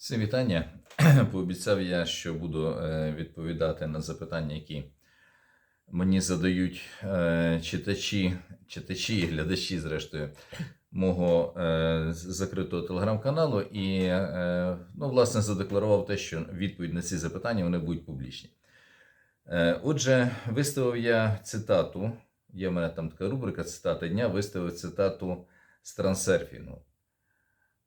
Всім вітання. Пообіцяв я, що буду е, відповідати на запитання, які мені задають е, читачі, читачі і глядачі, зрештою, мого е, закритого телеграм-каналу. І, ну, власне, задекларував те, що відповідь на ці запитання вони будуть публічні. Отже, виставив я цитату. Є в мене там така рубрика цитата дня. Виставив цитату з трансерфінгу.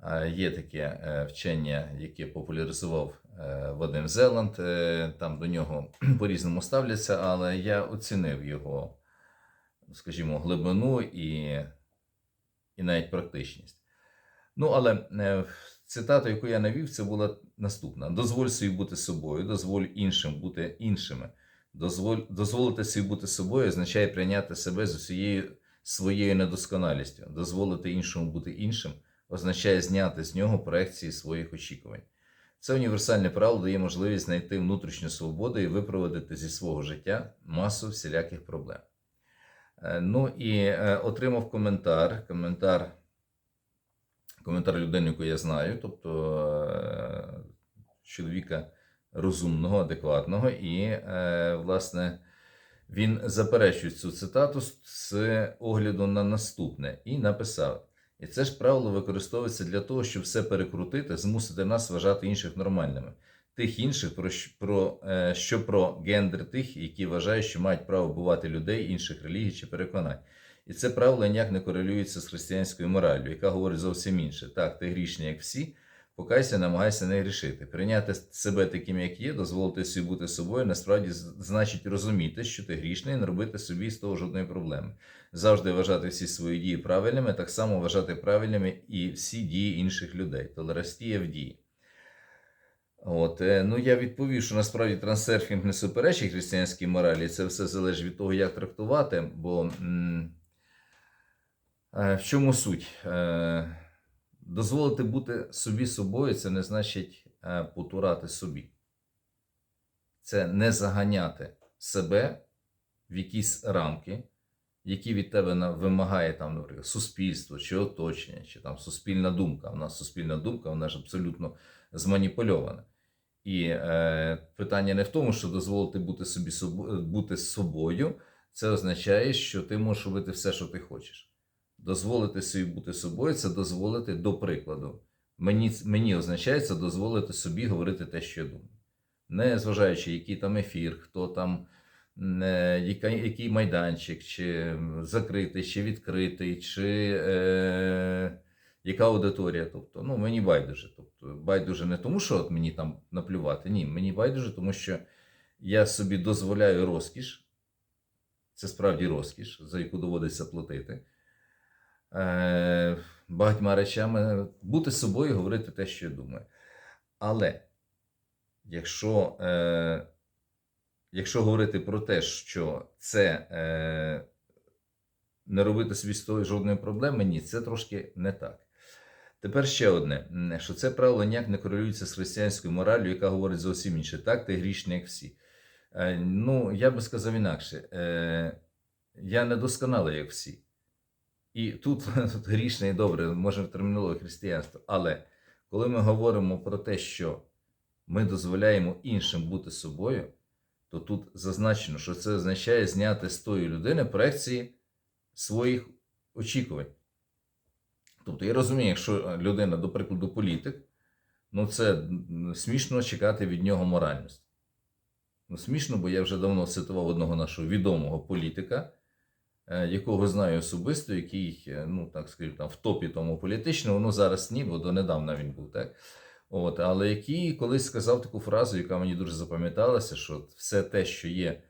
А, Є таке е, вчення, яке популяризував е, Вадим Зеланд. Е, Там до нього по-різному ставляться, але я оцінив його, скажімо, глибину і, і навіть практичність. Ну, але е, цитата, яку я навів, це була наступна: дозволь собі бути собою, дозволь іншим бути іншими. Дозволь, дозволити собі бути собою означає прийняти себе з усією своєю недосконалістю, дозволити іншому бути іншим означає зняти з нього проекції своїх очікувань. Це універсальне правило дає можливість знайти внутрішню свободу і випроводити зі свого життя масу всіляких проблем. Е, Ну і е, отримав коментар. Коментар, коментар людини, яку я знаю, тобто е, чоловіка розумного, адекватного, і, власне, він заперечує цю цитату з огляду на наступне і написав. І це ж правило використовується для того, щоб все перекрутити, змусити нас вважати інших нормальними. Тих інших, про, про, е, що про гендер тих, які вважають, що мають право бувати людей інших релігій чи переконань. І це правило ніяк не корелюється з християнською мораллю, яка говорить зовсім інше. Так, ти грішний, як всі, покайся, намагайся не грішити. Прийняти себе таким, як є, дозволити собі бути собою, насправді значить розуміти, що ти грішний, не робити собі з того жодної проблеми завжди вважати всі свої дії правильними, так само вважати правильними і всі дії інших людей. Толерастія в дії. От, е, ну я відповів, що насправді трансерфінг не суперечить християнській моралі, це все залежить від того, як трактувати, бо м, е, в чому суть? Е, дозволити бути собі собою, це не значить е, потурати собі. Це не заганяти себе в якісь рамки, які від тебе вимагає там, наприклад, суспільство чи оточення, чи там суспільна думка. У нас суспільна думка, вона ж абсолютно зманіпульована. І е, питання не в тому, що дозволити бути собі бути собою, це означає, що ти можеш робити все, що ти хочеш. Дозволити собі бути собою це дозволити, до прикладу. Мені, мені означає це дозволити собі говорити те, що я думаю. Не зважаючи, який там ефір, хто там е, яка- який майданчик, чи закритий, чи відкритий, чи е, яка аудиторія. Тобто, ну, мені байдуже. Тобто, байдуже не тому, що от мені там наплювати. Ні, мені байдуже, тому що я собі дозволяю розкіш. Це справді розкіш, за яку доводиться платити. Е, багатьма речами бути собою, говорити те, що я думаю. Але якщо е, якщо говорити про те, що це е, не робити собі з того жодної проблеми, ні, це трошки не так. Тепер ще одне, що це правило ніяк не корелюється з християнською мораллю, яка говорить зовсім інше. Так, ти грішний, як всі. Ну, я би сказав інакше, я не досконалий, як всі. І тут, тут грішний добре, може в термінології християнства. Але коли ми говоримо про те, що ми дозволяємо іншим бути собою, то тут зазначено, що це означає зняти з тої людини проекції своїх очікувань. Тобто я розумію, якщо людина, до прикладу, політик, ну це смішно чекати від нього моральності. Ну, смішно, бо я вже давно цитував одного нашого відомого політика, якого знаю особисто, який, е, ну так скажімо, там в топі тому політичному, ну зараз ні, бо донедавна він був, так? От, але який колись сказав таку фразу, яка мені дуже запам'яталася, що все те, що є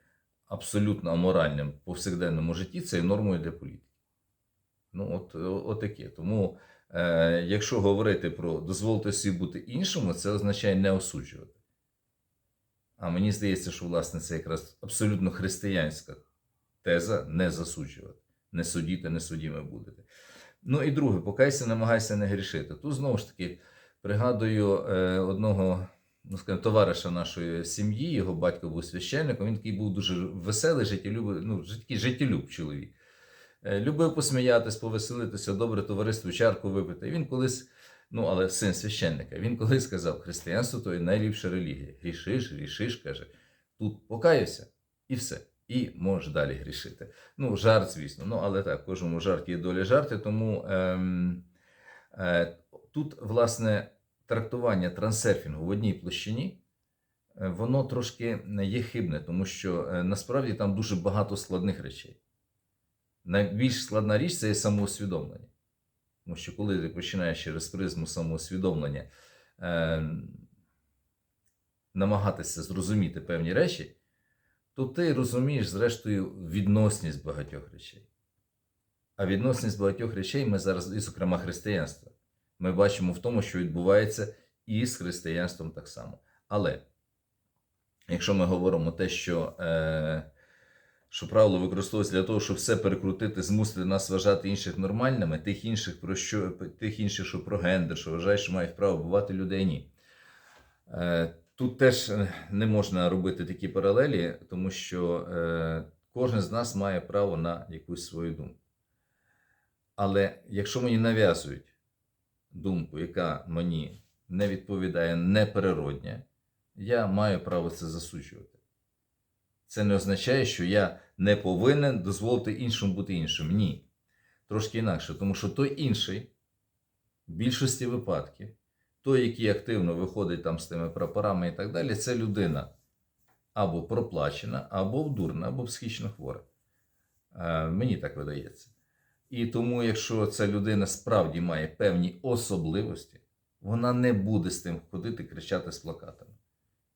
абсолютно аморальним в повсякденному житті, це є нормою для політики. Ну, от, от таке. Тому, е, якщо говорити про дозволити собі бути іншому, це означає не осуджувати. А мені здається, що власне це якраз абсолютно християнська теза не засуджувати, не судіти, не судіми будете. Ну і друге, покайся, намагайся не грішити. Тут знову ж таки пригадую е, одного ну, скажімо, товариша нашої сім'ї, його батько був священником, він такий був дуже веселий, життєлюб, ну, такий життєлюб чоловік. Е, Любив посміятись, повеселитися, добре товариство, чарку випити. І він колись Ну, але син священника. Він колись сказав, християнство то є найліпша релігія. Грішиш, грішиш, каже, тут покаюся і все. І можеш далі грішити. Ну, жарт, звісно. Ну, але так, кожному жарті є доля жарти. Тому ем, е, тут, власне, трактування трансерфінгу в одній площині, е, воно трошки є хибне, тому що е, насправді там дуже багато складних речей. Найбільш складна річ це є самоусвідомлення. Тому що коли ти починаєш через призму самоусвідомлення е, намагатися зрозуміти певні речі, то ти розумієш, зрештою, відносність багатьох речей. А відносність багатьох речей ми зараз, і, зокрема, християнства, ми бачимо в тому, що відбувається і з християнством так само. Але якщо ми говоримо те, що, е, що правило використовується для того, щоб все перекрутити, змусити нас вважати інших нормальними, тих інших, про що, тих інших, що про гендер, що вважають, що мають право вбивати людей, ні. Е, Тут теж не можна робити такі паралелі, тому що е, кожен з нас має право на якусь свою думку. Але якщо мені нав'язують думку, яка мені не відповідає неприродня, я маю право це засуджувати. Це не означає, що я не повинен дозволити іншому бути іншим. Ні. Трошки інакше, тому що той інший в більшості випадків той, який активно виходить там з тими прапорами і так далі, це людина або проплачена, або вдурна, або психічно хвора. Е, мені так видається. І тому, якщо ця людина справді має певні особливості, вона не буде з тим ходити кричати з плакатами.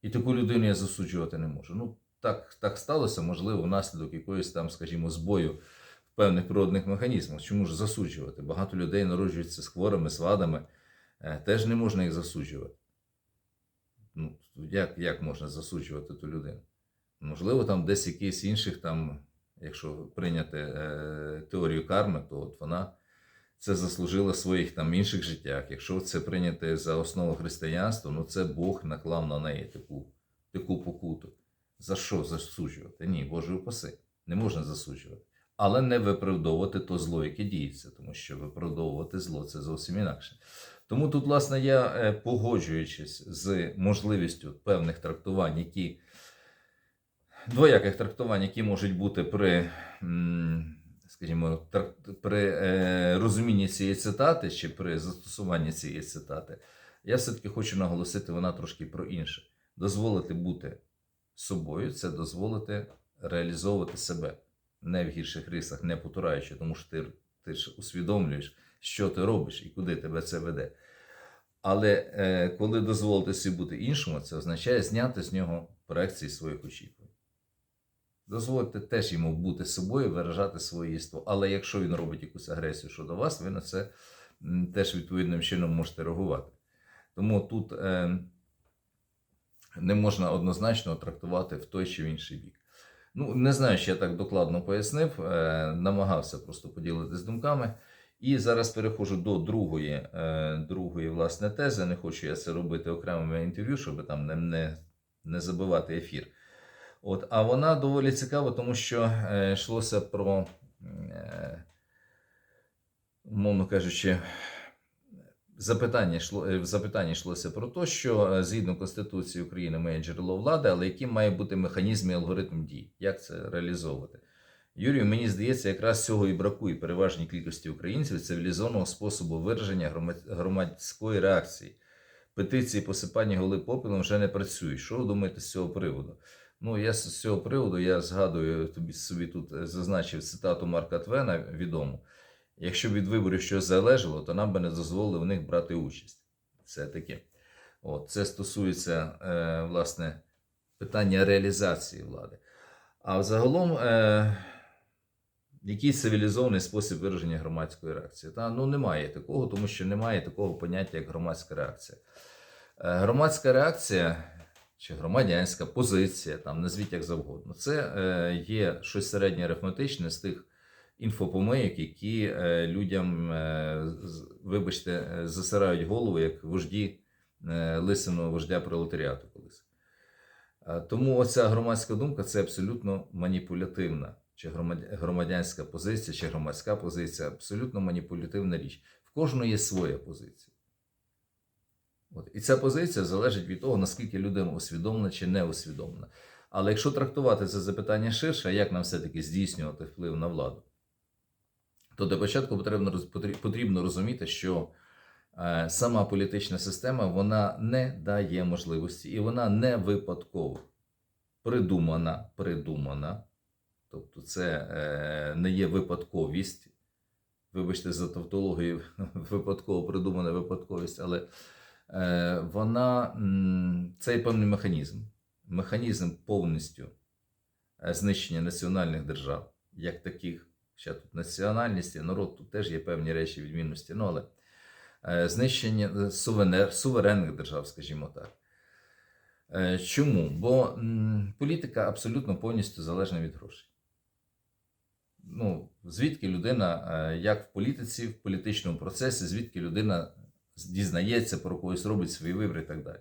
І таку людину я засуджувати не можу. Ну, так, так сталося, можливо, внаслідок якоїсь там, скажімо, збою в певних природних механізмах. Чому ж засуджувати? Багато людей народжуються з хворими, з вадами. Е, теж не можна їх засуджувати. Ну, як, як можна засуджувати ту людину? Можливо, там десь якийсь інших, там, якщо прийняти е, теорію карми, то от вона це заслужила в своїх там інших життях. Якщо це прийняти за основу християнства, ну це Бог наклав на неї таку, таку покуту. За що засуджувати? Ні, Боже упаси, не можна засуджувати. Але не виправдовувати то зло, яке діється, тому що виправдовувати зло це зовсім інакше. Тому тут, власне, я, е, погоджуючись з можливістю певних трактувань, які двояких трактувань, які можуть бути при, скажімо, при е, розумінні цієї цитати чи при застосуванні цієї цитати, я все-таки хочу наголосити вона трошки про інше. Дозволити бути собою це дозволити реалізовувати себе не в гірших рисах, не потураючи, тому що ти, ти ж усвідомлюєш, що ти робиш і куди тебе це веде. Але е, коли дозволити собі бути іншому, це означає зняти з нього проекції своїх очікувань. Дозвольте теж йому бути собою, виражати своє єство. Але якщо він робить якусь агресію щодо вас, ви на це теж відповідним чином можете реагувати. Тому тут е, не можна однозначно трактувати в той чи в інший бік. Ну, не знаю, чи я так докладно пояснив, е, намагався просто поділитись думками. І зараз переходжу до другої, е, другої власне, тези. Не хочу я це робити окремими інтерв'ю, щоб там не, не, не забивати ефір. От, а вона доволі цікава, тому що е, йшлося про, е, умовно кажучи, запитання йшло, в запитанні йшлося про те, що згідно Конституції України має джерело влади, але яким має бути механізм і алгоритм дій, як це реалізовувати. Юрію, мені здається, якраз цього і бракує переважній кількості українців цивілізованого способу вираження громадської реакції. Петиції посипання голи попелом вже не працюють. Що ви думаєте з цього приводу? Ну, я з цього приводу я згадую тобі собі тут е, зазначив цитату Марка Твена відому. Якщо від виборів щось залежало, то нам би не дозволили в них брати участь. Це таке. От, це стосується е, власне питання реалізації влади. А взагалом, е, який цивілізований спосіб вираження громадської реакції? Та, ну, немає такого, тому що немає такого поняття, як громадська реакція. Е, громадська реакція чи громадянська позиція, там, назвіть як завгодно, це е, є щось середнє арифметичне з тих інфопомийок, які е, людям, е, вибачте, е, засирають голову, як вожді е, лисиного вождя пролетаріату колись. Е, Тому оця громадська думка це абсолютно маніпулятивна, чи громадянська позиція, чи громадська позиція абсолютно маніпулятивна річ. В кожного є своя позиція. От. І ця позиція залежить від того, наскільки людина усвідомлена чи не усвідомлена. Але якщо трактувати це запитання ширше, як нам все-таки здійснювати вплив на владу, то для початку потрібно, потрібно розуміти, що е, сама політична система вона не дає можливості і вона не випадково придумана, придумана. Тобто це е, не є випадковість. Вибачте за тавтологію, випадково придумана випадковість, але е, вона це є певний механізм. Механізм повністю е, знищення національних держав, як таких. Ще тут національність народ, тут теж є певні речі відмінності, ну але знищення суверенер, суверенних держав, скажімо так. Чому? Бо м, політика абсолютно повністю залежна від грошей. Ну, звідки людина, е, як в політиці, в політичному процесі, звідки людина дізнається про когось, робить свої вибори і так далі.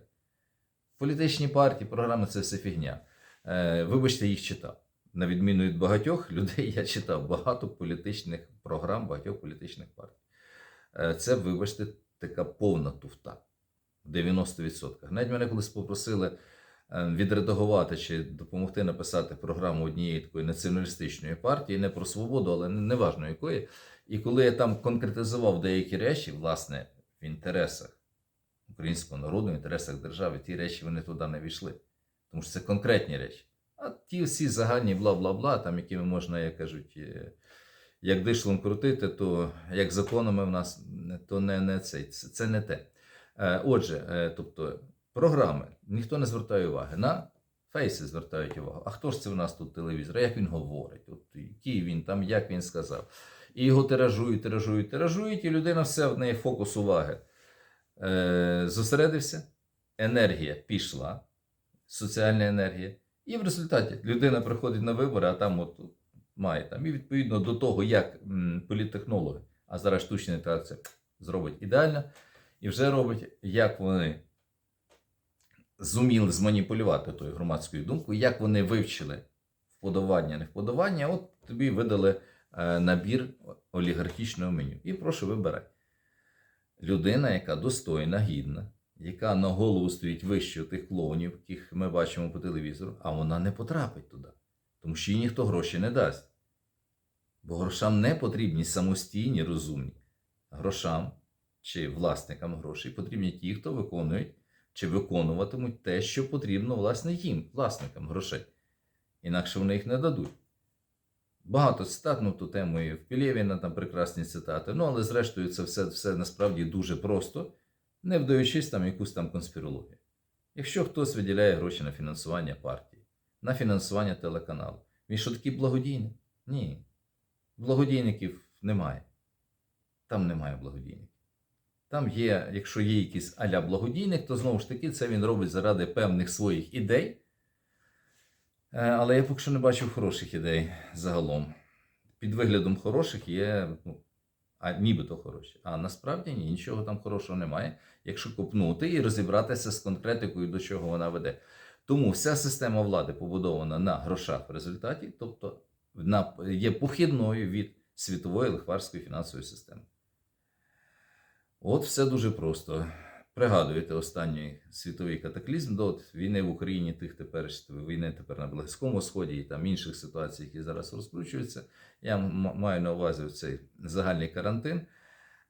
Політичні партії, програми це все фігня. Е, Вибачте, їх читав. На відміну від багатьох людей, я читав багато політичних програм, багатьох політичних партій. Е, Це, вибачте, така повна туфта в 90%. Навіть мене колись попросили відредагувати чи допомогти написати програму однієї такої націоналістичної партії, не про свободу, але неважно якої. І коли я там конкретизував деякі речі, власне, в інтересах українського народу, в інтересах держави, ті речі вони туди не війшли. Тому що це конкретні речі. А ті всі загальні бла-бла-бла, там, якими можна, як кажуть, е, як дишлом крутити, то як законами в нас, то не, не це, це, не те. Е, Отже, е, тобто програми ніхто не звертає уваги. На фейси звертають увагу. А хто ж це в нас тут телевізор? Як він говорить? От який він там, як він сказав. І його тиражують, тиражують, тиражують, і людина все в неї фокус уваги. Е, зосередився, енергія пішла, соціальна енергія. І в результаті людина приходить на вибори, а там от має там. І відповідно до того, як м, політтехнологи, а зараз штучна інтелектація зробить ідеально, і вже робить, як вони зуміли зманіпулювати тою громадською думкою, як вони вивчили вподобання, не вподобання, от тобі видали е, набір олігархічного меню. І прошу вибирай. Людина, яка достойна, гідна, яка на голову стоїть вище тих клоунів, яких ми бачимо по телевізору, а вона не потрапить туди. Тому що їй ніхто гроші не дасть. Бо грошам не потрібні самостійні, розумні. Грошам чи власникам грошей потрібні ті, хто виконують чи виконуватимуть те, що потрібно власне їм, власникам грошей. Інакше вони їх не дадуть. Багато цитат на ту тему і в Пілєвіна там прекрасні цитати. Ну, але зрештою, це все, все насправді дуже просто, не вдаючись там якусь там конспірологію. Якщо хтось виділяє гроші на фінансування партії, на фінансування телеканалу, він що такий благодійний? Ні. Благодійників немає. Там немає благодійників. Там є, якщо є якийсь аля благодійник, то знову ж таки це він робить заради певних своїх ідей. Е, Але я поки що не бачив хороших ідей загалом. Під виглядом хороших є, ну, а нібито хороші. А насправді ні, нічого там хорошого немає, якщо копнути і розібратися з конкретикою, до чого вона веде. Тому вся система влади побудована на грошах в результаті, тобто є похідною від світової лихварської фінансової системи. От все дуже просто. Пригадуєте останній світовий катаклізм до війни в Україні, тих тепер війни тепер на Близькому Сході і там інших ситуацій, які зараз розкручуються. Я маю на увазі цей загальний карантин.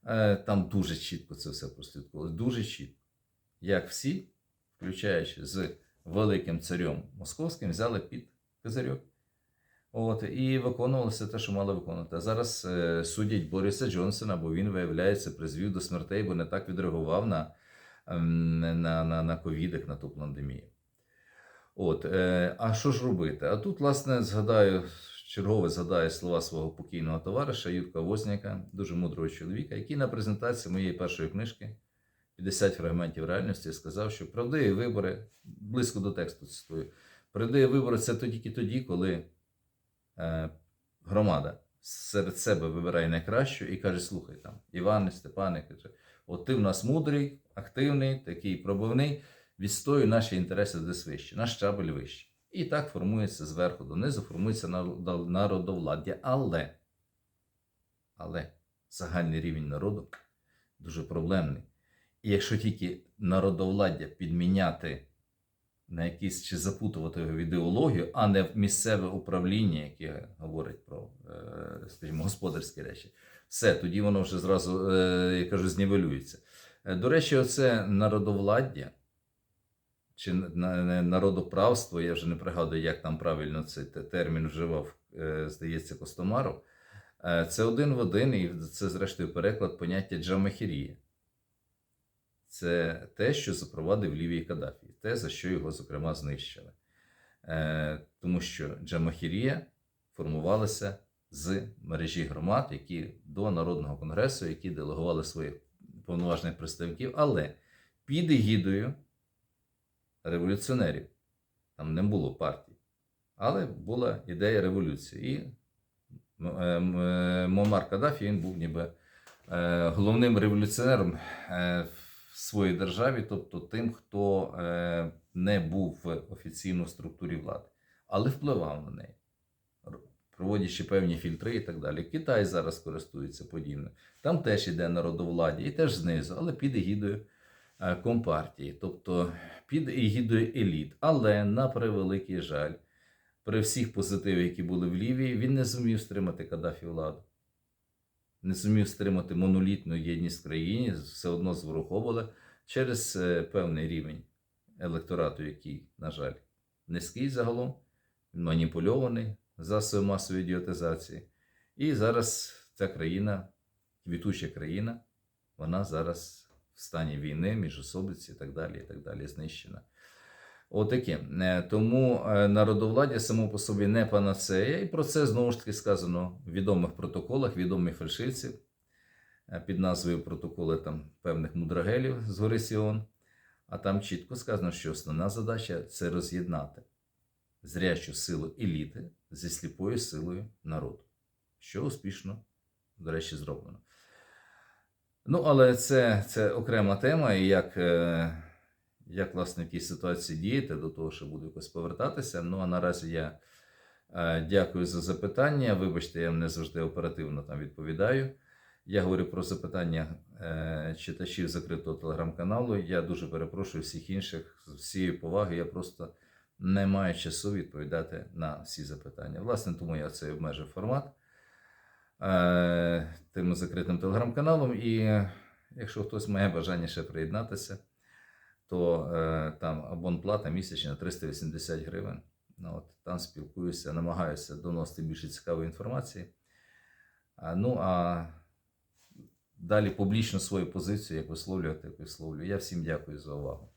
Е, Там дуже чітко це все прослідковувалося. Дуже чітко. Як всі, включаючи з великим царем московським, взяли під козирьок. От, і виконувалося те, що мали виконувати. А зараз е, судять Бориса Джонсона, бо він, виявляється, призвів до смертей, бо не так відреагував на, ем, на, на, на на ту пандемію. От, е, а що ж робити? А тут, власне, згадаю, чергове згадаю слова свого покійного товариша Юрка Возняка, дуже мудрого чоловіка, який на презентації моєї першої книжки 50 фрагментів реальності сказав, що правдиві вибори, близько до тексту цитую, правдиві вибори це тільки тоді, коли громада серед себе вибирає найкращу і каже: слухай там, Іване, Степане, каже, от ти в нас мудрий, активний, такий пробивний, відстоюй наші інтереси десь вище, наш щабель вище. І так формується зверху донизу, формується народовладдя. Але, але загальний рівень народу дуже проблемний. І якщо тільки народовладдя підміняти на якісь чи запутувати його в ідеологію, а не в місцеве управління, яке говорить про, е, скажімо, господарські речі, все, тоді воно вже зразу, е, я кажу, знівелюється. Е, До речі, оце народовладдя чи на- на- народоправство, я вже не пригадую, як там правильно цей термін вживав, здається, Костомаров. Це один в один, і це, зрештою, переклад поняття Джамахірія. Це те, що запровадив Лівій Каддафі, те, за що його, зокрема, знищили. Е, Тому що Джамахірія формувалася з мережі громад, які до Народного конгресу, які делегували своїх повноважних представників, але під егідою революціонерів. Там не було партій. Але була ідея революції. І М- е, е, Каддафі він був ніби головним революціонером в своїй державі, тобто тим, хто е, не був в офіційній структурі влади, але впливав на неї, проводячи певні фільтри і так далі. Китай зараз користується подібним. Там теж іде народовладдя, і теж знизу, але під егідою е, компартії, тобто під егідою еліт. Але на превеликий жаль, при всіх позитивах, які були в Лівії, він не зумів стримати Каддафі владу. Не зумів стримати монолітну єдність в країні, все одно зворуховували через е, певний рівень електорату, який, на жаль, низький загалом, маніпульований засобом масової ідіотизації. І зараз ця країна, квітуча країна, вона зараз в стані війни, міжособиці і так далі, і так далі, знищена. Отаке. Е, Тому е, народовладдя само по собі не панацея, і про це знову ж таки сказано в відомих протоколах, відомих фальшивців е, під назвою протоколи там певних мудрагелів з гори Сіон. А там чітко сказано, що основна задача це роз'єднати зрячу силу еліти зі сліпою силою народу, що успішно, до речі, зроблено. Ну, але це, це окрема тема, і як, як власне в тій ситуації діяти, до того, що буду якось повертатися. Ну а наразі я е, дякую за запитання. Вибачте, я не завжди оперативно там відповідаю. Я говорю про запитання е, читачів закритого телеграм-каналу. Я дуже перепрошую всіх інших з всією поваги. Я просто не маю часу відповідати на всі запитання. Власне, тому я цей обмежив формат е, тим закритим телеграм-каналом. І якщо хтось має бажання ще приєднатися, то е, там абонплата місячна 380 гривень. Ну, от, там спілкуюся, намагаюся доносити більше цікавої інформації. А, ну а далі публічно свою позицію, як висловлювати, як висловлюю. Я всім дякую за увагу.